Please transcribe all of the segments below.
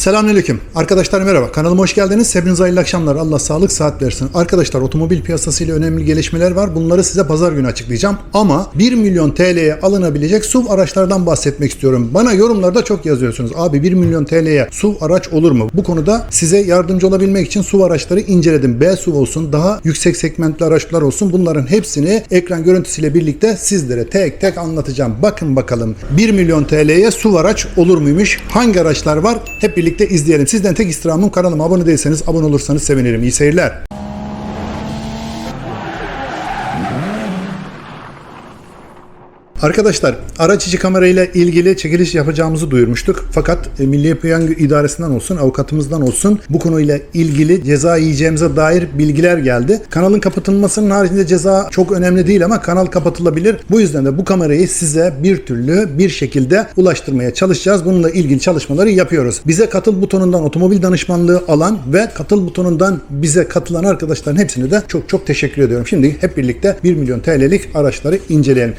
Selamünaleyküm. Arkadaşlar merhaba. Kanalıma hoş geldiniz. Hepinize hayırlı akşamlar. Allah sağlık saat versin. Arkadaşlar otomobil piyasasıyla önemli gelişmeler var. Bunları size pazar günü açıklayacağım. Ama 1 milyon TL'ye alınabilecek SUV araçlardan bahsetmek istiyorum. Bana yorumlarda çok yazıyorsunuz. Abi 1 milyon TL'ye SUV araç olur mu? Bu konuda size yardımcı olabilmek için SUV araçları inceledim. B SUV olsun, daha yüksek segmentli araçlar olsun. Bunların hepsini ekran görüntüsüyle birlikte sizlere tek tek anlatacağım. Bakın bakalım 1 milyon TL'ye SUV araç olur muymuş? Hangi araçlar var? Hep birlikte izleyelim. Sizden tek istirhamım kanalıma abone değilseniz abone olursanız sevinirim. İyi seyirler. Arkadaşlar araç içi kamera ile ilgili çekiliş yapacağımızı duyurmuştuk. Fakat e, Milli Piyango İdaresi'nden olsun, avukatımızdan olsun bu konuyla ilgili ceza yiyeceğimize dair bilgiler geldi. Kanalın kapatılmasının haricinde ceza çok önemli değil ama kanal kapatılabilir. Bu yüzden de bu kamerayı size bir türlü bir şekilde ulaştırmaya çalışacağız. Bununla ilgili çalışmaları yapıyoruz. Bize katıl butonundan otomobil danışmanlığı alan ve katıl butonundan bize katılan arkadaşların hepsine de çok çok teşekkür ediyorum. Şimdi hep birlikte 1 milyon TL'lik araçları inceleyelim.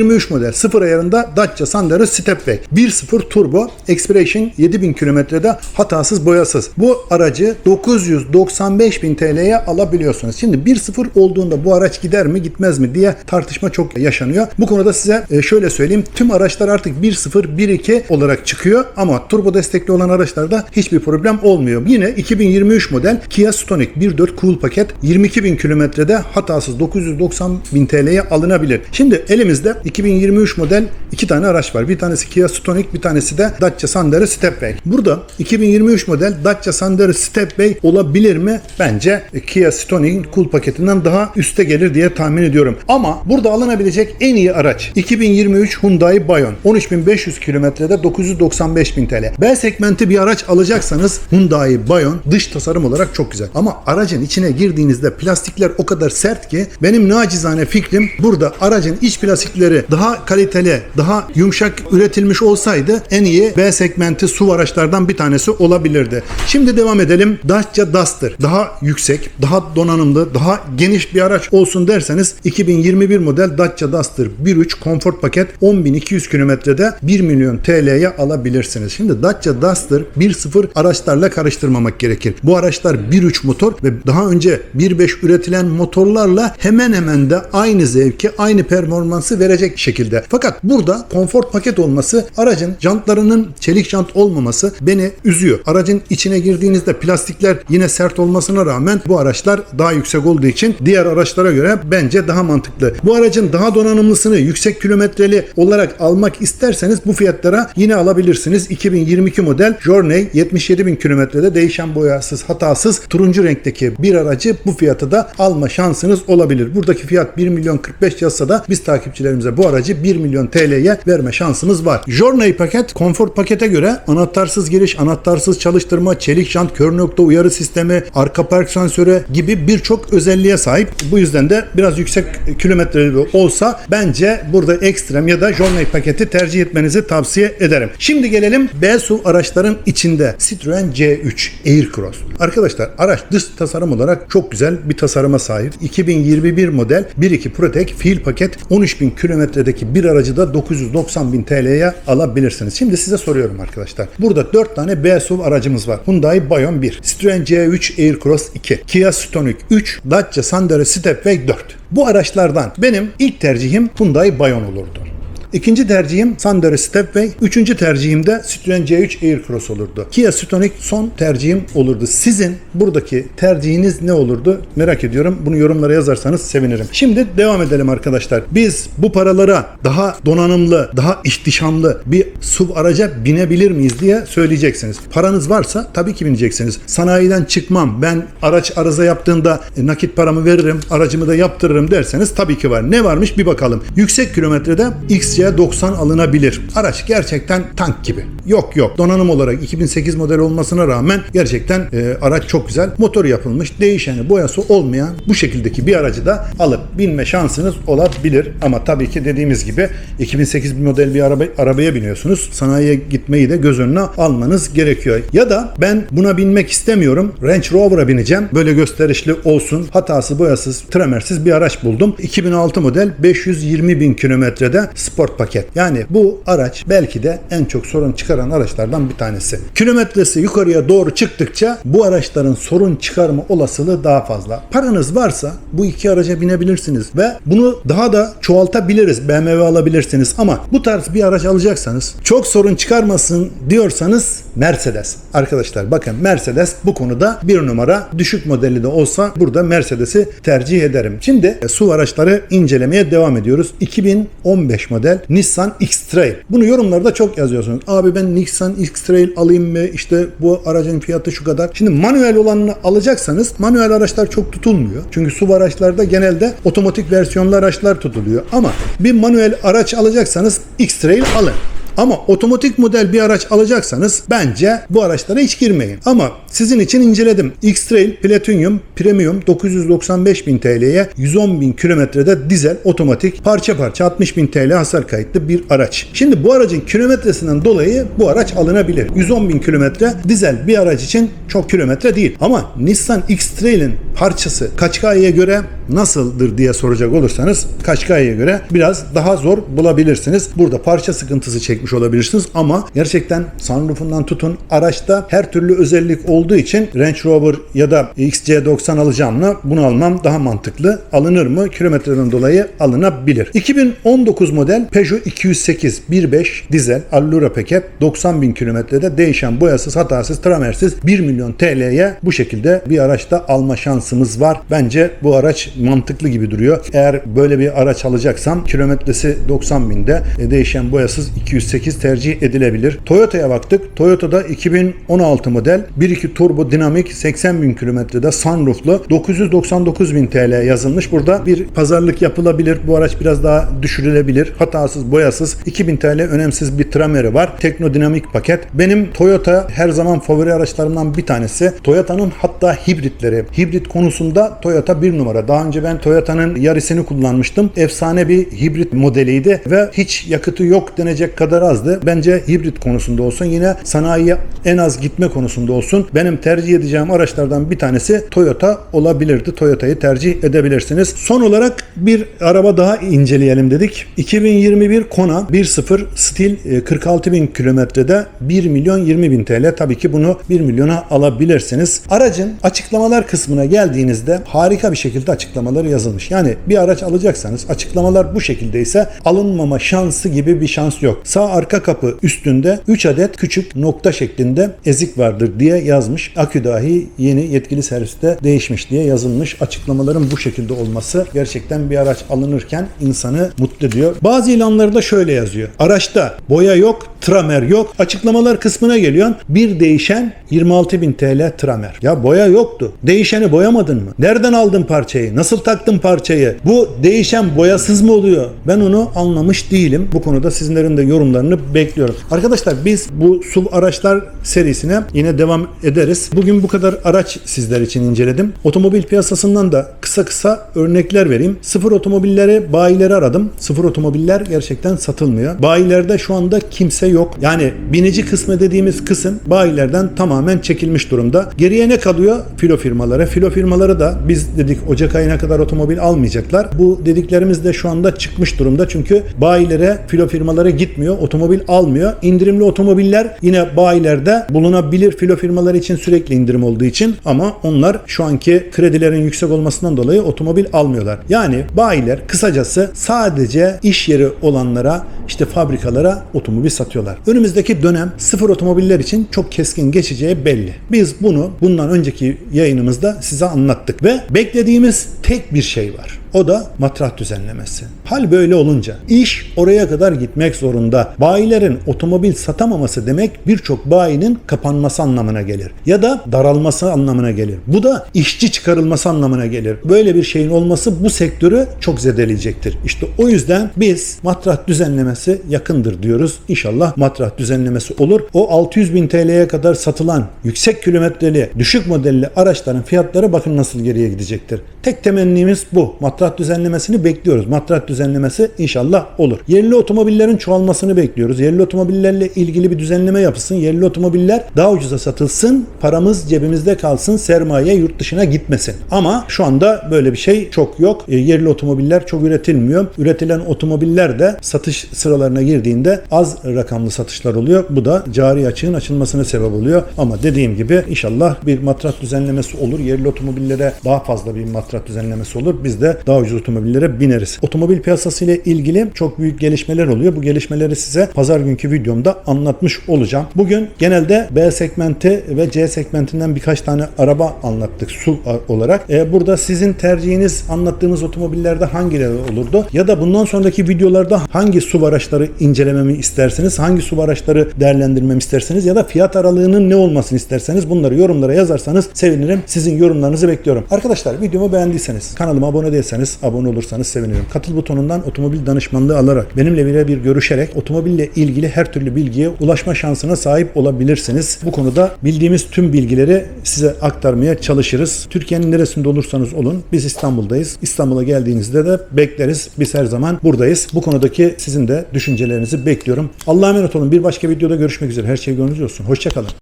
2023 model 0 ayarında Dacia Sandero Stepway 1.0 Turbo Expression 7000 kilometrede hatasız boyasız. Bu aracı 995 bin TL'ye alabiliyorsunuz. Şimdi 1.0 olduğunda bu araç gider mi gitmez mi diye tartışma çok yaşanıyor. Bu konuda size e, şöyle söyleyeyim. Tüm araçlar artık 1.0 1.2 olarak çıkıyor ama turbo destekli olan araçlarda hiçbir problem olmuyor. Yine 2023 model Kia Stonic 1.4 Cool paket 22 bin kilometrede hatasız 990 bin TL'ye alınabilir. Şimdi elimizde 2023 model iki tane araç var. Bir tanesi Kia Stonic, bir tanesi de Dacia Sandero Stepway. Burada 2023 model Dacia Sandero Stepway olabilir mi? Bence Kia Stonic'in Cool paketinden daha üste gelir diye tahmin ediyorum. Ama burada alınabilecek en iyi araç 2023 Hyundai Bayon. 13.500 kilometrede 995.000 TL. B segmenti bir araç alacaksanız Hyundai Bayon dış tasarım olarak çok güzel. Ama aracın içine girdiğinizde plastikler o kadar sert ki benim nacizane fikrim burada aracın iç plastikleri daha kaliteli, daha yumuşak üretilmiş olsaydı en iyi B segmenti SUV araçlardan bir tanesi olabilirdi. Şimdi devam edelim. Dacia Duster. Daha yüksek, daha donanımlı, daha geniş bir araç olsun derseniz 2021 model Dacia Duster 1.3 konfor paket 10.200 kilometrede 1 milyon TL'ye alabilirsiniz. Şimdi Dacia Duster 1.0 araçlarla karıştırmamak gerekir. Bu araçlar 1.3 motor ve daha önce 1.5 üretilen motorlarla hemen hemen de aynı zevki, aynı performansı verecek şekilde. Fakat burada konfor paket olması, aracın jantlarının çelik jant olmaması beni üzüyor. Aracın içine girdiğinizde plastikler yine sert olmasına rağmen bu araçlar daha yüksek olduğu için diğer araçlara göre bence daha mantıklı. Bu aracın daha donanımlısını yüksek kilometreli olarak almak isterseniz bu fiyatlara yine alabilirsiniz. 2022 model Journey 77 bin kilometrede değişen boyasız hatasız turuncu renkteki bir aracı bu fiyata da alma şansınız olabilir. Buradaki fiyat 1 milyon 45 yazsa da biz takipçilerimize bu aracı 1 milyon TL'ye verme şansımız var. Journey paket konfor pakete göre anahtarsız giriş, anahtarsız çalıştırma, çelik jant, kör nokta uyarı sistemi, arka park sensörü gibi birçok özelliğe sahip. Bu yüzden de biraz yüksek kilometreli olsa bence burada ekstrem ya da Journey paketi tercih etmenizi tavsiye ederim. Şimdi gelelim B SUV araçların içinde Citroen C3 Aircross. Arkadaşlar araç dış tasarım olarak çok güzel bir tasarıma sahip. 2021 model 1.2 ProTech fiil paket 13.000 kilometredeki bir aracı da 990 bin TL'ye alabilirsiniz. Şimdi size soruyorum arkadaşlar. Burada 4 tane B SUV aracımız var. Hyundai Bayon 1, Citroen C3 Aircross 2, Kia Stonic 3, Dacia Sandero Stepway 4. Bu araçlardan benim ilk tercihim Hyundai Bayon olurdu. İkinci tercihim Sandero Stepway. Üçüncü tercihim de Citroen C3 Aircross olurdu. Kia Stonic son tercihim olurdu. Sizin buradaki tercihiniz ne olurdu? Merak ediyorum. Bunu yorumlara yazarsanız sevinirim. Şimdi devam edelim arkadaşlar. Biz bu paralara daha donanımlı, daha ihtişamlı bir SUV araca binebilir miyiz diye söyleyeceksiniz. Paranız varsa tabii ki bineceksiniz. Sanayiden çıkmam. Ben araç arıza yaptığında e, nakit paramı veririm, aracımı da yaptırırım derseniz tabii ki var. Ne varmış bir bakalım. Yüksek kilometrede XC 90 alınabilir. Araç gerçekten tank gibi. Yok yok donanım olarak 2008 model olmasına rağmen gerçekten e, araç çok güzel. Motor yapılmış, değişeni, boyası olmayan bu şekildeki bir aracı da alıp binme şansınız olabilir. Ama tabii ki dediğimiz gibi 2008 model bir araba, arabaya biniyorsunuz. Sanayiye gitmeyi de göz önüne almanız gerekiyor. Ya da ben buna binmek istemiyorum. Range Rover'a bineceğim. Böyle gösterişli olsun. Hatası, boyasız, tremersiz bir araç buldum. 2006 model 520 bin kilometrede sport Sport paket. Yani bu araç belki de en çok sorun çıkaran araçlardan bir tanesi. Kilometresi yukarıya doğru çıktıkça bu araçların sorun çıkarma olasılığı daha fazla. Paranız varsa bu iki araca binebilirsiniz ve bunu daha da çoğaltabiliriz. BMW alabilirsiniz ama bu tarz bir araç alacaksanız çok sorun çıkarmasın diyorsanız Mercedes. Arkadaşlar bakın Mercedes bu konuda bir numara düşük modeli de olsa burada Mercedes'i tercih ederim. Şimdi e, SUV araçları incelemeye devam ediyoruz. 2015 model Nissan X-Trail. Bunu yorumlarda çok yazıyorsunuz. Abi ben Nissan X-Trail alayım mı? İşte bu aracın fiyatı şu kadar. Şimdi manuel olanını alacaksanız manuel araçlar çok tutulmuyor. Çünkü SUV araçlarda genelde otomatik versiyonlu araçlar tutuluyor. Ama bir manuel araç alacaksanız X-Trail alın. Ama otomatik model bir araç alacaksanız bence bu araçlara hiç girmeyin. Ama sizin için inceledim. X-Trail Platinum Premium 995 bin TL'ye 110 bin kilometrede dizel otomatik parça parça 60 bin TL hasar kayıtlı bir araç. Şimdi bu aracın kilometresinden dolayı bu araç alınabilir. 110 bin kilometre dizel bir araç için çok kilometre değil. Ama Nissan X-Trail'in parçası Qashqai'ye göre nasıldır diye soracak olursanız Qashqai'ye göre biraz daha zor bulabilirsiniz. Burada parça sıkıntısı çekmiş olabilirsiniz ama gerçekten sunroofundan tutun araçta her türlü özellik olduğu için Range Rover ya da XC90 alacağımla bunu almam daha mantıklı. Alınır mı? Kilometreden dolayı alınabilir. 2019 model Peugeot 208 1.5 dizel Allura paket 90 bin kilometrede değişen boyasız hatasız tramersiz 1 milyon TL'ye bu şekilde bir araçta alma şansımız var. Bence bu araç mantıklı gibi duruyor. Eğer böyle bir araç alacaksam kilometresi 90 binde e, değişen boyasız 208 tercih edilebilir. Toyota'ya baktık. Toyota'da 2016 model 1.2 turbo dinamik 80 bin kilometrede sunrooflu 999 bin TL yazılmış. Burada bir pazarlık yapılabilir. Bu araç biraz daha düşürülebilir. Hatasız, boyasız 2000 TL önemsiz bir trameri var. Teknodinamik paket. Benim Toyota her zaman favori araçlarımdan bir tanesi. Toyota'nın hatta hibritleri. Hibrit konusunda Toyota bir numara. Daha önce ben Toyota'nın Yaris'ini kullanmıştım. Efsane bir hibrit modeliydi ve hiç yakıtı yok denecek kadar azdı. Bence hibrit konusunda olsun yine sanayiye en az gitme konusunda olsun benim tercih edeceğim araçlardan bir tanesi Toyota olabilirdi. Toyota'yı tercih edebilirsiniz. Son olarak bir araba daha inceleyelim dedik. 2021 Kona 1.0 stil e, 46 bin kilometrede 1 milyon 20 bin TL. Tabii ki bunu 1 milyona alabilirsiniz. Aracın açıklamalar kısmına geldiğinizde harika bir şekilde açıklamaları yazılmış. Yani bir araç alacaksanız açıklamalar bu şekildeyse alınmama şansı gibi bir şans yok. Sağ arka kapı üstünde 3 adet küçük nokta şeklinde ezik vardır diye yazmış. Akü dahi yeni yetkili serviste değişmiş diye yazılmış. Açıklamaların bu şekilde olması gerçekten bir araç alınırken insanı mutlu ediyor. Bazı ilanlarda şöyle yazıyor. Araçta boya yok, tramer yok. Açıklamalar kısmına geliyor. Bir değişen 26.000 TL tramer. Ya boya yoktu. Değişeni boyamadın mı? Nereden aldın parçayı? Nasıl taktın parçayı? Bu değişen boyasız mı oluyor? Ben onu anlamış değilim. Bu konuda sizlerin de yorumlarını bekliyorum. Arkadaşlar biz bu SUV araçlar serisine yine devam ederiz. Bugün bu kadar araç sizler için inceledim. Otomobil piyasasından da kısa kısa örnekler vereyim. Sıfır otomobilleri, bayileri aradım. Sıfır otomobiller gerçekten satılmıyor. Bayilerde şu anda kimse yok. Yani binici kısmı dediğimiz kısım bayilerden tamamen çekilmiş durumda. Geriye ne kalıyor? Filo firmaları. Filo firmaları da biz dedik Ocak ayına kadar otomobil almayacaklar. Bu dediklerimiz de şu anda çıkmış durumda. Çünkü bayilere, filo firmalara gitmiyor. Otomobil almıyor. İndirimli otomobiller yine bayilerde bulunabilir. Filo firmaları için sürekli indirim olduğu için ama onlar şu anki kredilerin yüksek olmasından dolayı otomobil almıyorlar. Yani bayiler kısacası sadece iş yeri olanlara işte fabrikalara otomobil satıyorlar. Önümüzdeki dönem sıfır otomobiller için çok keskin geçeceği belli. Biz bunu bundan önceki yayınımızda size anlattık ve beklediğimiz tek bir şey var. O da matrah düzenlemesi. Hal böyle olunca iş oraya kadar gitmek zorunda. Bayilerin otomobil satamaması demek birçok bayinin kapanması anlamına gelir. Ya da daralması anlamına gelir. Bu da işçi çıkarılması anlamına gelir. Böyle bir şeyin olması bu sektörü çok zedeleyecektir. İşte o yüzden biz matrah düzenlemesi yakındır diyoruz. İnşallah matrah düzenlemesi olur. O 600 bin TL'ye kadar satılan yüksek kilometreli düşük modelli araçların fiyatları bakın nasıl geriye gidecektir. Tek temennimiz bu. Matrah Matrah düzenlemesini bekliyoruz. Matrah düzenlemesi inşallah olur. Yerli otomobillerin çoğalmasını bekliyoruz. Yerli otomobillerle ilgili bir düzenleme yapılsın. Yerli otomobiller daha ucuza satılsın. Paramız cebimizde kalsın. Sermaye yurt dışına gitmesin. Ama şu anda böyle bir şey çok yok. E, yerli otomobiller çok üretilmiyor. Üretilen otomobiller de satış sıralarına girdiğinde az rakamlı satışlar oluyor. Bu da cari açığın açılmasına sebep oluyor. Ama dediğim gibi inşallah bir matrat düzenlemesi olur. Yerli otomobillere daha fazla bir matrat düzenlemesi olur. Biz de daha ucuz otomobillere bineriz. Otomobil piyasası ile ilgili çok büyük gelişmeler oluyor. Bu gelişmeleri size pazar günkü videomda anlatmış olacağım. Bugün genelde B segmenti ve C segmentinden birkaç tane araba anlattık su olarak. Ee, burada sizin tercihiniz anlattığımız otomobillerde hangileri olurdu? Ya da bundan sonraki videolarda hangi su araçları incelememi istersiniz? Hangi su araçları değerlendirmemi istersiniz? Ya da fiyat aralığının ne olmasını isterseniz bunları yorumlara yazarsanız sevinirim. Sizin yorumlarınızı bekliyorum. Arkadaşlar videomu beğendiyseniz, kanalıma abone değilseniz abone olursanız sevinirim. Katıl butonundan otomobil danışmanlığı alarak benimle birebir görüşerek otomobille ilgili her türlü bilgiye ulaşma şansına sahip olabilirsiniz. Bu konuda bildiğimiz tüm bilgileri size aktarmaya çalışırız. Türkiye'nin neresinde olursanız olun biz İstanbul'dayız. İstanbul'a geldiğinizde de bekleriz. Biz her zaman buradayız. Bu konudaki sizin de düşüncelerinizi bekliyorum. Allah'a emanet olun. Bir başka videoda görüşmek üzere. Her şey gönlünüzce olsun. Hoşçakalın.